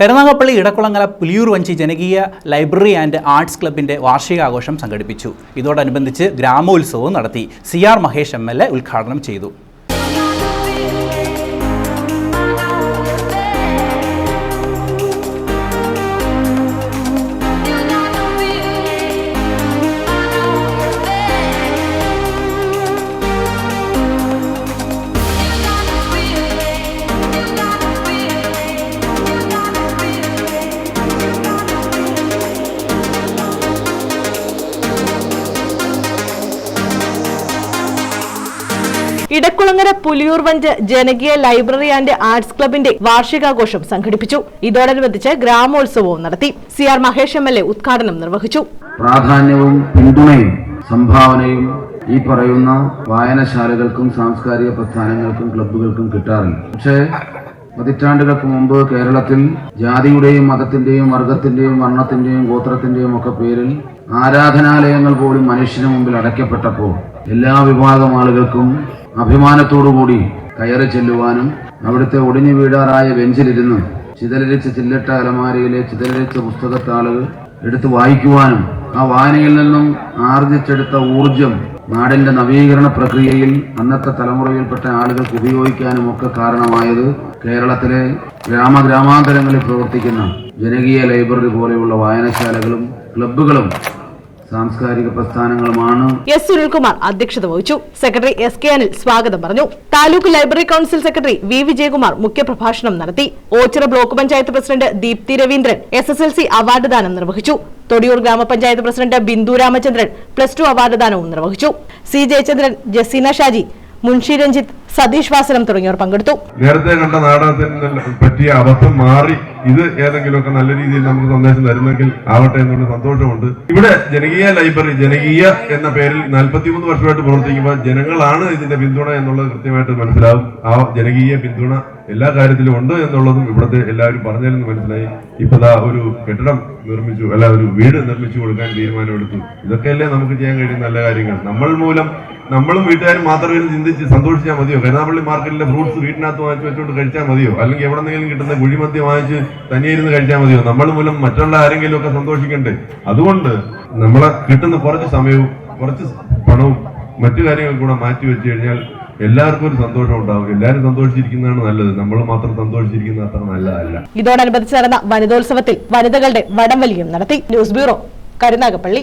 കരുനാഗപ്പള്ളി ഇടക്കുളങ്ങര പുലിയൂർ വഞ്ചി ജനകീയ library and arts ക്ലബിന്റെ വാർഷികാഘോഷം സംഘടിപ്പിച്ചു. ഇതോടനുബന്ധിച്ച് ഗ്രാമോത്സവവും നടത്തി. C R Mahesh M L A ഉദ്ഘാടനം ചെയ്തു. ഇടക്കുളങ്ങര പുലിയൂർ വഞ്ച് ജനകീയ ലൈബ്രറി ആൻഡ് ആർട്സ് ക്ലബിന്റെ വാർഷികാഘോഷം സംഘടിപ്പിച്ചു. ഇതോടനുബന്ധിച്ച് ഗ്രാമോത്സവവും നടത്തി. C R Mahesh M L A ഉദ്ഘാടനം നിർവഹിച്ചു. പ്രാധാന്യവും പിന്തുണയും സംഭാവനയും ഈ പറയുന്ന വായനശാലകൾക്കും സാംസ്കാരിക പ്രസ്ഥാനങ്ങൾക്കും ക്ലബുകൾക്കും കിട്ടാറില്ല. പക്ഷേ പതിറ്റാണ്ടുകൾക്ക് മുമ്പ് കേരളത്തിൽ ജാതിയുടെയും മതത്തിന്റെയും വർഗത്തിന്റെയും വർണത്തിന്റെയും ഗോത്രത്തിന്റെയും ഒക്കെ പേരിൽ ആരാധനാലയങ്ങൾ പോലും മനുഷ്യന് മുമ്പിൽ അടയ്ക്കപ്പെട്ടപ്പോൾ എല്ലാ വിഭാഗം ആളുകൾക്കും അഭിമാനത്തോടുകൂടി കയറി ചെല്ലുവാനും അവിടുത്തെ ഒടിഞ്ഞു വീഴാറായ ബെഞ്ചിലിരുന്ന് ചിതലരിച്ച ചില്ലട്ട അലമാരയിലെ ചിതലരിച്ച പുസ്തകത്താളുകൾ എടുത്ത് വായിക്കുവാനും ആ വായനയിൽ നിന്നും ആർജിച്ചെടുത്ത ഊർജം നാടിന്റെ നവീകരണ പ്രക്രിയയിൽ അന്നത്തെ തലമുറയിൽപ്പെട്ട ആളുകൾക്ക് ഉപയോഗിക്കാനും ഒക്കെ കാരണമായത് കേരളത്തിലെ ഗ്രാമഗ്രാമാന്തരങ്ങളിൽ പ്രവർത്തിക്കുന്ന ജനകീയ ലൈബ്രറി പോലെയുള്ള വായനശാലകളും ക്ലബ്ബുകളും സാംസ്കാരിക പ്രസ്ഥാനങ്ങളുമാണ്. എസ് സുനിൽകുമാർ അധ്യക്ഷത വഹിച്ചു. സെക്രട്ടറി എസ് കെ അനിൽ സ്വാഗതം പറഞ്ഞു. Taluk library council secretary V Vijayakumar മുഖ്യപ്രഭാഷണം നടത്തി. Oachira block panchayat president Deepthi Raveendran S S L C award ദാനം നിർവഹിച്ചു. തൊടിയൂർ ഗ്രാമപഞ്ചായത്ത് president Bindu Ramachandran plus two award ദാനവും നിർവഹിച്ചു. സി ജയചന്ദ്രൻ ജസീന ഷാജി മുൻഷി രഞ്ജിത്ത് സതീഷ് വാസനം തുടങ്ങിയവർ പങ്കെടുത്തു. നേരത്തെ കണ്ട നാടകത്തിൽ പറ്റിയ അബദ്ധം മാറി ഇത് ഏതെങ്കിലുമൊക്കെ നല്ല രീതിയിൽ നമുക്ക് സന്ദേശം തരുന്നെങ്കിൽ ആവട്ടെ എന്നുള്ള സന്തോഷമുണ്ട്. ഇവിടെ ജനകീയ ലൈബ്രറി ജനകീയ എന്ന പേരിൽ നാൽപ്പത്തിമൂന്ന് വർഷമായിട്ട് പ്രവർത്തിക്കുമ്പോൾ ജനങ്ങളാണ് ഇതിന്റെ പിന്തുണ എന്നുള്ളത് കൃത്യമായിട്ട് മനസ്സിലാവും. ആ ജനകീയ പിന്തുണ എല്ലാ കാര്യത്തിലും ഉണ്ട് എന്നുള്ളതും ഇവിടുത്തെ എല്ലാവരും പറഞ്ഞതെന്ന് മനസ്സിലായി. ഇപ്പൊ ദാ ഒരു കെട്ടിടം നിർമ്മിച്ചു അല്ല ഒരു വീട് നിർമ്മിച്ചു കൊടുക്കാൻ തീരുമാനമെടുത്തു. ഇതൊക്കെയല്ലേ നമുക്ക് ചെയ്യാൻ കഴിയുന്ന നല്ല കാര്യങ്ങൾ. നമ്മൾ മൂലം നമ്മളും വീട്ടുകാരും മാത്രമേ ചിന്തിച്ച് സന്തോഷിച്ചാൽ മതിയോ? കരുനാപ്പള്ളി മാർക്കറ്റിലെ ഫ്രൂട്ട്സ് വീട്ടിനകത്ത് വാങ്ങിച്ച് വെച്ചുകൊണ്ട് കഴിച്ചാൽ മതിയോ? അല്ലെങ്കിൽ എവിടെന്നെങ്കിലും കിട്ടുന്ന കുഴിമദ്യം വാങ്ങിച്ച് തനിയെ ഇരുന്ന് കഴിച്ചാൽ മതിയോ? നമ്മൾ മൂലം മറ്റുള്ള ആരെങ്കിലും ഒക്കെ സന്തോഷിക്കണ്ടേ? അതുകൊണ്ട് നമ്മളെ കിട്ടുന്ന കുറച്ച് സമയവും കുറച്ച് പണവും മറ്റു കാര്യങ്ങൾ കൂടെ മാറ്റി വെച്ച് കഴിഞ്ഞാൽ എല്ലാവർക്കും ഒരു സന്തോഷം ഉണ്ടാവും. എല്ലാവരും സന്തോഷിച്ചിരിക്കുന്നതാണ് നല്ലത്. നമ്മൾ മാത്രം സന്തോഷിച്ചിരിക്കുന്ന അത്ര നല്ലതല്ല. ഇതോടനുബന്ധിച്ച് നടന്ന വനിതോത്സവത്തിൽ വനിതകളുടെ വടംവലിയും നടത്തി. News bureau Karunagappally.